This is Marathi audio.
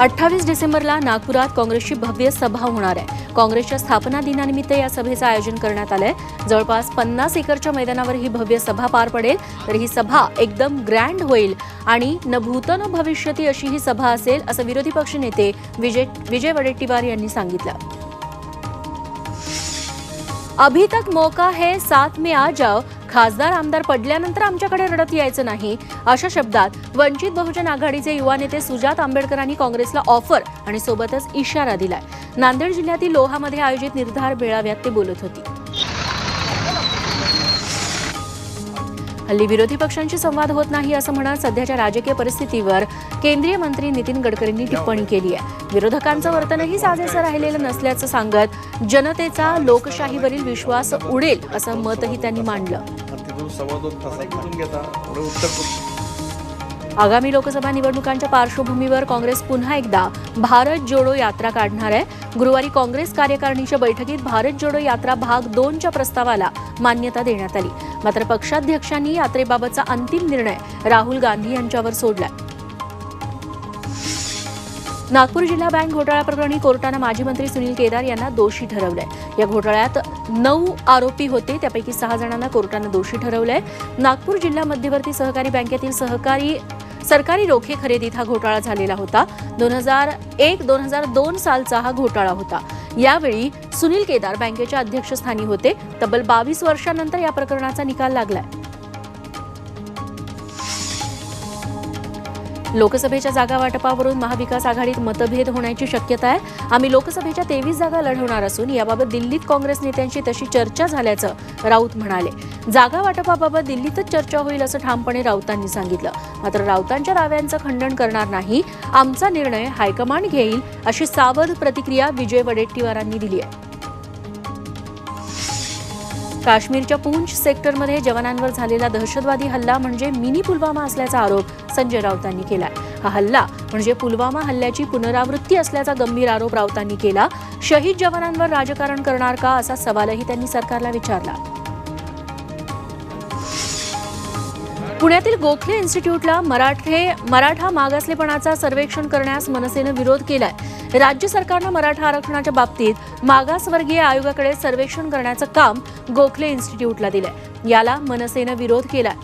अठ्ठावीस डिसेंबरला नागपुरात काँग्रेसची भव्य सभा होणार आहे. काँग्रेसच्या स्थापना दिनानिमित्त या सभेचं आयोजन करण्यात आलंय. जवळपास पन्नास एकरच्या मैदानावर ही भव्य सभा पार पडेल तर ही सभा एकदम ग्रँड होईल आणि न भूत न भविष्यती अशी ही सभा असेल असं विरोधी पक्षनेते विजय विजय वडेट्टीवार यांनी सांगितलं. अभी तक मौका है साथ में आ जाओ खासदार आमदार पडल्यानंतर आमच्याकडे रडत यायचं नाही. अशा शब्दात वंचित बहुजन आघाडीचे युवा नेते सुजात आंबेडकरांनी काँग्रेसला ऑफर आणि सोबतच इशारा दिलाय. नांदेड जिल्ह्यातील लोहामध्ये आयोजित निर्धार मेळाव्यात ते बोलत होते. हल्ली विरोधी पक्षांशी संवाद होत नाही असं म्हणत सध्याच्या राजकीय परिस्थितीवर केंद्रीय मंत्री नितीन गडकरींनी टिप्पणी केली आहे. विरोधकांचं वर्तनही साजेसं राहिलेलं नसल्याचं सांगत जनतेचा लोकशाहीवरील विश्वास उडेल असं मतही त्यांनी मांडलं. आगामी लोकसभा निवडणुकांच्या पार्श्वभूमीवर काँग्रेस पुन्हा एकदा भारत जोडो यात्रा काढणार आहे. गुरुवारी काँग्रेस कार्यकारिणीच्या बैठकीत भारत जोडो यात्रा भाग दोनच्या प्रस्तावाला मान्यता देण्यात आली. मात्र पक्षाध्यक्षांनी यात्रेबाबतचा अंतिम निर्णय राहुल गांधी यांच्यावर सोडलाय. नागपूर जिल्हा बँक घोटाळा प्रकरणी कोर्टानं माजी मंत्री सुनील केदार यांना दोषी ठरवलंय. या घोटाळ्यात नऊ आरोपी होते त्यापैकी सहा जणांना कोर्टानं दोषी ठरवलंय. नागपूर जिल्हा मध्यवर्ती सहकारी बँकेतील सहकारी सरकारी रोखे खरेदीत हा घोटाळा झालेला होता. दोन हजार एक दोन हजार दोन सालचा हा घोटाळा होता. यावेळी सुनील केदार बँकेच्या अध्यक्षस्थानी होते. तब्बल बावीस वर्षांनंतर या प्रकरणाचा निकाल लागलाय. लोकसभेच्या जागा वाटपावरून महाविकास आघाडीत मतभेद होण्याची शक्यता आहे. आम्ही लोकसभेच्या तेवीस जागा लढवणार असून याबाबत दिल्लीत काँग्रेस नेत्यांशी तशी चर्चा झाल्याचं राऊत म्हणाले. जागा वाटपाबाबत दिल्लीतच चर्चा होईल असं ठामपणे राऊतांनी सांगितलं. मात्र राऊतांच्या दाव्यांचं खंडन करणार नाही. आमचा निर्णय हायकमांड घेईल अशी सावध प्रतिक्रिया विजय वडेट्टीवारांनी दिली आहे. काश्मीरच्या पूंछ सेक्टरमध्ये जवानांवर झालेला दहशतवादी हल्ला म्हणजे मिनी पुलवामा असल्याचा आरोप संजय राऊतांनी केला हा हल्ला म्हणजे पुलवामा हल्ल्याची पुनरावृत्ती असल्याचा गंभीर आरोप राऊतांनी केला. शहीद जवानांवर राजकारण करणार का असा सवालही त्यांनी सरकारला विचारला. पुण्यातील गोखले इन्स्टिट्यूटला मराठे मराठा मागासलेपणाचा सर्वेक्षण करण्यास मनसेनं विरोध केलाय. राज्य सरकारनं मराठा आरक्षणाच्या बाबतीत मागासवर्गीय आयोगाकडे सर्वेक्षण करण्याचं काम गोखले इन्स्टिट्यूटला दिलंय. याला मनसेनं विरोध केलाय.